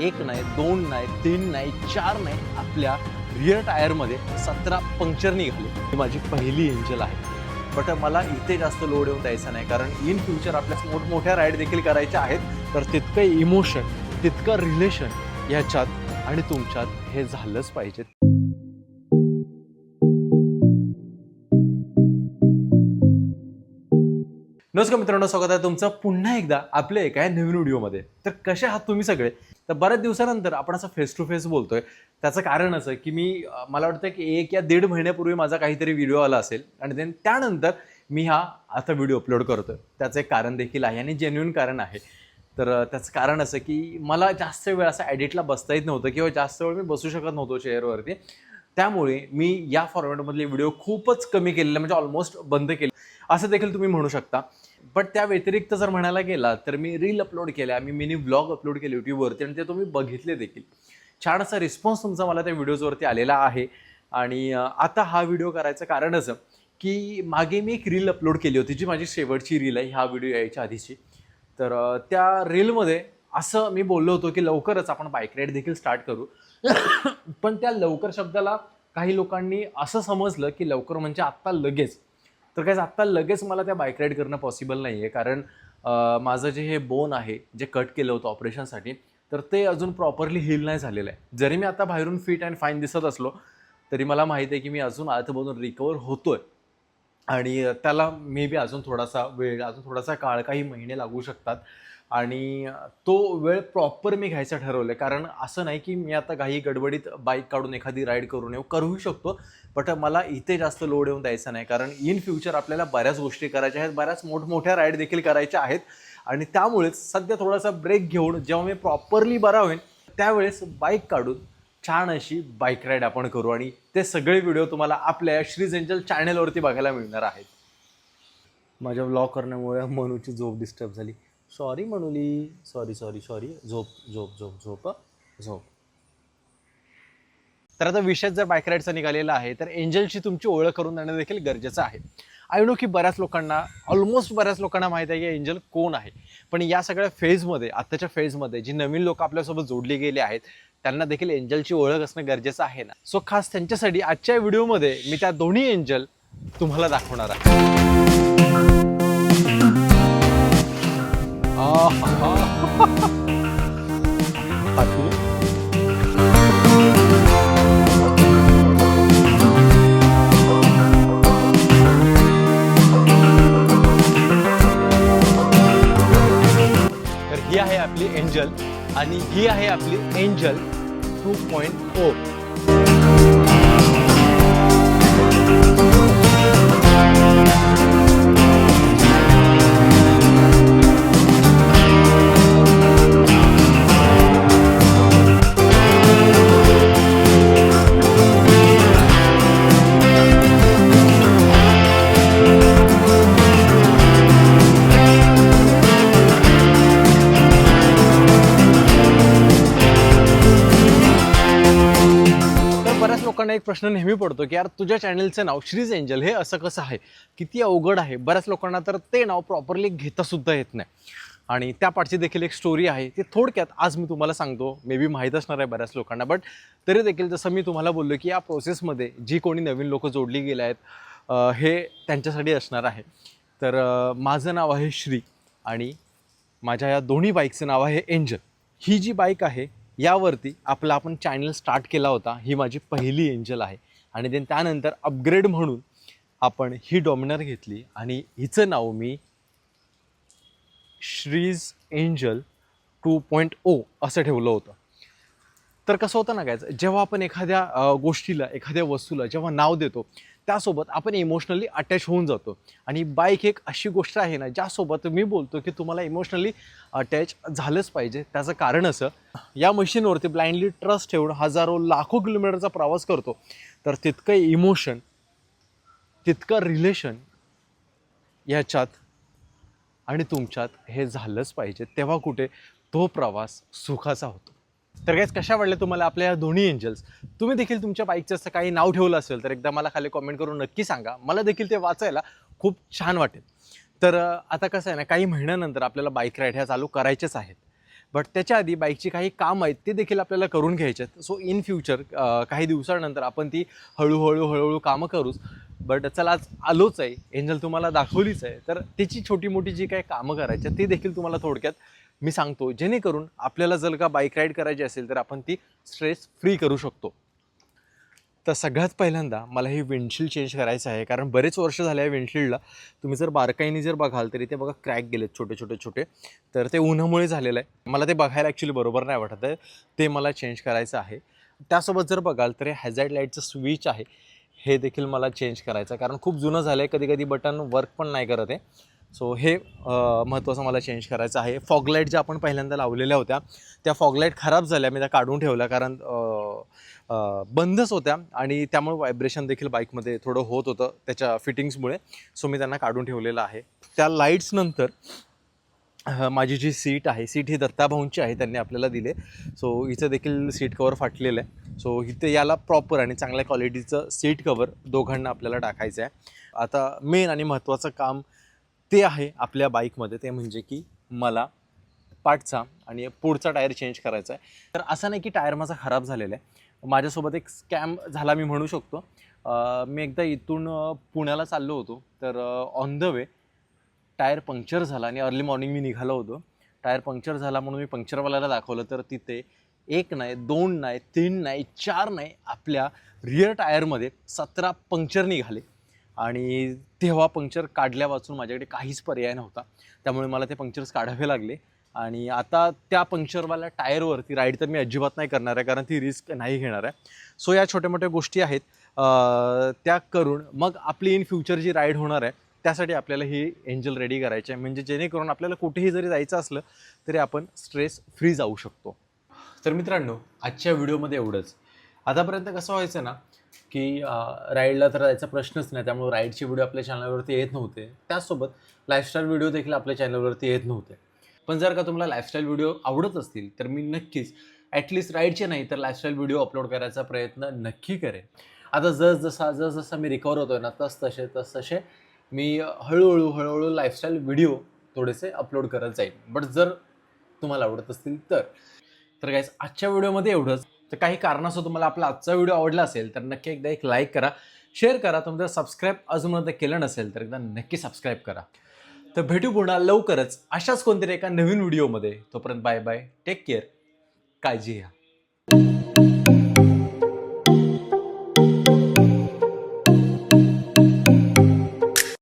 एक नाही दोन नाही तीन नाही चार नाही आपल्या रिअर टायरमध्ये सतरा पंक्चर निघाले. ही माझी पहिली एंजल आहे. बट मला इथे जास्त लोड येऊन द्यायचा नाही कारण इन फ्युचर आपल्यास मोठमोठ्या राईड देखील करायच्या आहेत. तर तितकं इमोशन तितकं रिलेशन ह्याच्यात आणि तुमच्यात हे झालंच पाहिजे. नमस्कार मित्रांनो स्वागत आहे तुमचं पुन्हा एकदा आपल्या एका नवीन व्हिडिओमध्ये तर कसे आहात तुम्ही सगळे? तर बऱ्याच दिवसानंतर आपण असं फेस टू फेस बोलतोय. त्याचं कारण असं की मी मला वाटतं की एक या दीड महिन्यापूर्वी माझा काहीतरी व्हिडिओ आला असेल. आणि देन त्यानंतर मी हा आता व्हिडिओ अपलोड करतोय. त्याचं एक कारण देखील आहे आणि जेन्युन कारण आहे. तर त्याचं कारण असं की मला जास्त वेळ असं एडिटला बसता येत नव्हतं किंवा जास्त वेळ मी बसू शकत नव्हतो चेअरवरती त्यामुळे मी या फॉर्मॅटमधले व्हिडिओ खूपच कमी केलेले म्हणजे ऑलमोस्ट बंद केले. असं देखील तुम्ही म्हणू शकता. बट त्या व्यतिरिक्त जर म्हणायला गेला तर मी रील अपलोड केल्या मी मिनी ब्लॉग अपलोड केले यूट्यूबवरती आणि ते तुम्ही बघितले देखील. छान असा रिस्पॉन्स तुमचा मला त्या व्हिडिओजवरती आलेला आहे. आणि आता हा व्हिडिओ करायचं कारण असं की मागे मी एक रील अपलोड केली होती जी माझी शेवटची रील आहे हा व्हिडिओ यायच्या आधीची. तर त्या रीलमध्ये असं मी बोललो होतो की लवकरच आपण बाईक राईड देखील स्टार्ट करू. पण त्या लवकर शब्दाला काही लोकांनी असं समजलं की लवकर म्हणजे आत्ता लगेच. तर काय आत्ता लगेच मला त्या बाईक राईड करणं पॉसिबल नाही आहे कारण माझं जे हे बोन आहे जे कट केलं होतं ऑपरेशनसाठी तर ते अजून प्रॉपरली हील नाही झालेलं आहे. जरी मी आता बाहेरून फिट अँड फाईन दिसत असलो तरी मला माहिती आहे की मी अजून आतमधून रिकवर होतोय. आणि त्याला मे बी अजून थोडासा वेळ अजून थोडासा काळ काही महिने लागू शकतात. आणि तो वेळ प्रॉपर मी घ्यायचा ठरवलं आहे कारण असं नाही की मी आता काही गडबडीत बाईक काढून एखादी राईड करून येऊ करूही शकतो. बट मला इथे जास्त लोड येऊन द्यायचा नाही. कारण इन फ्युचर आपल्याला बऱ्याच गोष्टी करायच्या आहेत. बऱ्याच मोठमोठ्या राईड देखील करायच्या आहेत. आणि त्यामुळेच सध्या थोडासा ब्रेक घेऊन जेव्हा मी प्रॉपरली बरा होईन त्यावेळेस बाईक काढून छान अशी बाईक राईड आपण करू. आणि ते सगळे व्हिडिओ तुम्हाला आपल्या श्रीज एंजल चॅनलवरती बघायला मिळणार आहेत. माझ्या व्लॉग करण्यामुळे मनूची झोप डिस्टर्ब झाली. सॉरी मनूली सॉरी सॉरी सॉरी झोप झोप झोप झोप झोप. तर आता विषय जर बाईक राईडचा निघालेला आहे तर एंजलची तुमची ओळख करून देणं देखील गरजेचं आहे. आय नो की बऱ्याच लोकांना ऑलमोस्ट बऱ्याच लोकांना माहीत आहे की एंजल कोण आहे. पण या सगळ्या फेजमध्ये आत्ताच्या फेजमध्ये जी नवीन लोक आपल्यासोबत जोडली गेली आहेत त्यांना देखील एंजलची ओळख असणं गरजेचं आहे ना? सो खास त्यांच्यासाठी आजच्या व्हिडिओमध्ये मी त्या दोन्ही एंजल तुम्हाला दाखवणार आहे. तर ही आहे आपली एंजल आणि ही आहे आपली एंजल टू पॉईंट ओ. लोकांना एक प्रश्न नेहमी पडतो की यार तुझ्या चॅनलचं नाव श्रीज एंजल हे असं कसं आहे? किती अवघड आहे? बऱ्याच लोकांना तर ते नाव प्रॉपरली घेतासुद्धा येत नाही. आणि त्या पाठची देखील एक स्टोरी आहे. ती थोडक्यात आज मी तुम्हाला सांगतो. मे बी माहीत असणार आहे बऱ्याच लोकांना बट तरी देखील जसं मी तुम्हाला बोललो की या प्रोसेसमध्ये जी कोणी नवीन लोक जोडली गेले आहेत हे त्यांच्यासाठी असणार आहे. तर माझं नाव आहे श्री आणि माझ्या या दोन्ही बाईकचं नाव आहे एंजल. ही जी बाईक आहे यावरती आपला आपण चॅनल स्टार्ट केला होता. ही माझी पहिली एंजल आहे. आणि देन त्यानंतर अपग्रेड म्हणून आपण ही डॉमिनर घेतली. आणि हिचं नाव मी श्रीज एंजल टू पॉईंट ओ असं ठेवलं होतं. तर कसं होतं ना कायचं जेव्हा आपण एखाद्या गोष्टीला एखाद्या वस्तूला जेव्हा नाव देतो त्यासोबत आपण इमोशनली अटॅच होऊन जातो. आणि बाईक एक अशी गोष्ट आहे ना ज्यासोबत मी बोलतो की तुम्हाला इमोशनली अटॅच झालंच पाहिजे. त्याचं कारण असं या मशीनवरती ब्लाइंडली ट्रस्ट ठेवून हजारो लाखो किलोमीटरचा प्रवास करतो. तर तितकं इमोशन तितकं रिलेशन याच्यात आणि तुमच्यात हे झालंच पाहिजे. तेव्हा कुठे तो प्रवास सुखाचा होतो. तर काहीच कशा वाटल्या तुम्हाला आपल्या या दोन्ही एंजल्स तुम्ही देखील तुमच्या बाईकचं असं काही नाव ठेवलं असेल तर एकदा मला खाली कॉमेंट करून नक्की सांगा. मला देखील ते वाचायला खूप छान वाटेल. तर आता कसं आहे ना काही महिन्यानंतर आपल्याला बाईक राईड ह्या चालू करायच्याच आहेत. बट त्याच्या आधी बाईकची काही काम आहेत ते देखील आपल्याला करून घ्यायचे आहेत. सो इन फ्युचर काही दिवसानंतर आपण ती हळूहळू हळूहळू कामं करूच. बट चला आज आलोच आहे. एंजल तुम्हाला दाखवलीच आहे. तर त्याची छोटी मोठी जी काही कामं करायची आहेत, ती देखील तुम्हाला थोडक्यात मी सांगतो जेणेकरून आपल्याला जर का बाईक राईड करायची असेल तर आपण ती स्ट्रेस फ्री करू शकतो. तर सगळ्यात पहिल्यांदा मला हे विंडशील्ड चेंज करायचं आहे कारण बरेच वर्ष झाले आहे विंडशील्डला तुम्ही जर बारकाईने जर बघाल तरी ते बघा क्रॅक गेलेत छोटे छोटे छोटे. तर ते उन्हामुळे झालेलं आहे. मला ते बघायला ॲक्च्युली बरोबर नाही वाटत आहे. ते मला चेंज करायचं आहे. त्यासोबत जर बघाल तर हे हॅझार्ड लाईटचं स्विच आहे. हे देखील मला चेंज करायचं आहे. कारण खूप जुनं झालं आहे कधी कधी बटन वर्क पण नाही करत आहे. सो हे महत्त्वाचं मला चेंज करायचं आहे. फॉगलाईट ज्या आपण पहिल्यांदा लावलेल्या होत्या त्या फॉगलाईट खराब झाल्या मी त्या काढून ठेवल्या कारण बंदच होत्या आणि त्यामुळे व्हायब्रेशन देखील बाईकमध्ये थोडं होत होतं त्याच्या फिटिंग्समुळे सो मी त्यांना काढून ठेवलेलं आहे. त्या लाईट्सनंतर माझी जी सीट आहे सीट ही दत्ताभाऊंची आहे त्यांनी आपल्याला दिले. सो हिचं देखील सीट कवर फाटलेलं आहे. सो इथे याला प्रॉपर आणि चांगल्या क्वालिटीचं सीट कवर दोघांना आपल्याला टाकायचं आहे. आता मेन आणि महत्त्वाचं काम ते आहे आपल्या बाईकमध्ये ते म्हणजे की मला पाठचा आणि पुढचा टायर चेंज करायचा आहे. तर असं नाही की टायर माझा खराब झालेला आहे. माझ्यासोबत एक स्कॅम झाला मी म्हणू शकतो. मी एकदा इथून पुण्याला चाललो होतो. तर on the way tyre puncture झाला आणि अर्ली मॉर्निंग मी निघालो होतो. टायर पंक्चर झाला म्हणून मी पंक्चरवाल्याला दाखवलं. तर तिथे एक नाही दोन नाही तीन नाही चार नाही आपल्या रिअर टायरमध्ये सतरा पंक्चर निघाले. आणि तेव्हा पंक्चर काढल्या वाचून माझ्याकडे काहीच पर्याय नव्हता. त्यामुळे मला ते पंक्चर्स काढावे लागले. आणि आता त्या पंक्चरवाल्या टायरवरती राईड तर मी अजिबात नाही करणार आहे कारण ती रिस्क नाही घेणार आहे. सो या छोट्या मोठ्या गोष्टी आहेत. त्या करून मग आपली इन फ्युचर जी राईड होणार आहे त्यासाठी आपल्याला ही एंजल रेडी करायची आहे. म्हणजे जेणेकरून आपल्याला कुठेही जरी जायचं असलं तरी आपण स्ट्रेस फ्री जाऊ शकतो. तर मित्रांनो आजच्या व्हिडिओमध्ये एवढंच. आतापर्यंत कसं व्हायचं ना की राईडला तर जायचा प्रश्नच नाही. त्यामुळे राईडचे व्हिडिओ आपल्या चॅनलवरती येत नव्हते. त्याचसोबत लाईफस्टाईल व्हिडिओ देखील आपल्या चॅनलवरती येत नव्हते. पण जर का तुम्हाला लाईफस्टाईल व्हिडिओ आवडत असतील तर मी नक्कीच ॲटलिस्ट राईडचे नाही तर लाईफस्टाईल व्हिडिओ अपलोड करायचा प्रयत्न नक्की करेन. आता जस जसा मी रिकवर होतोय ना तस तसे तस तसे मी हळूहळू हळूहळू लाईफस्टाईल व्हिडिओ थोडेसे अपलोड करत जाईल बट जर तुम्हाला आवडत असतील तर. तर काहीच आजच्या व्हिडिओमध्ये एवढंच. तर काही कारणास्तव तुम्हाला आपला आजचा व्हिडिओ आवडला असेल तर नक्की एकदा एक लाईक करा शेअर करा. तुमचं सबस्क्राईब अजून केलं नसेल तर एकदा नक्की सबस्क्राईब करा. तर भेटू पुन्हा लवकरच अशाच कोणतरी एका नवीन व्हिडिओमध्ये. तोपर्यंत बाय बाय टेक केअर काळजी घ्या.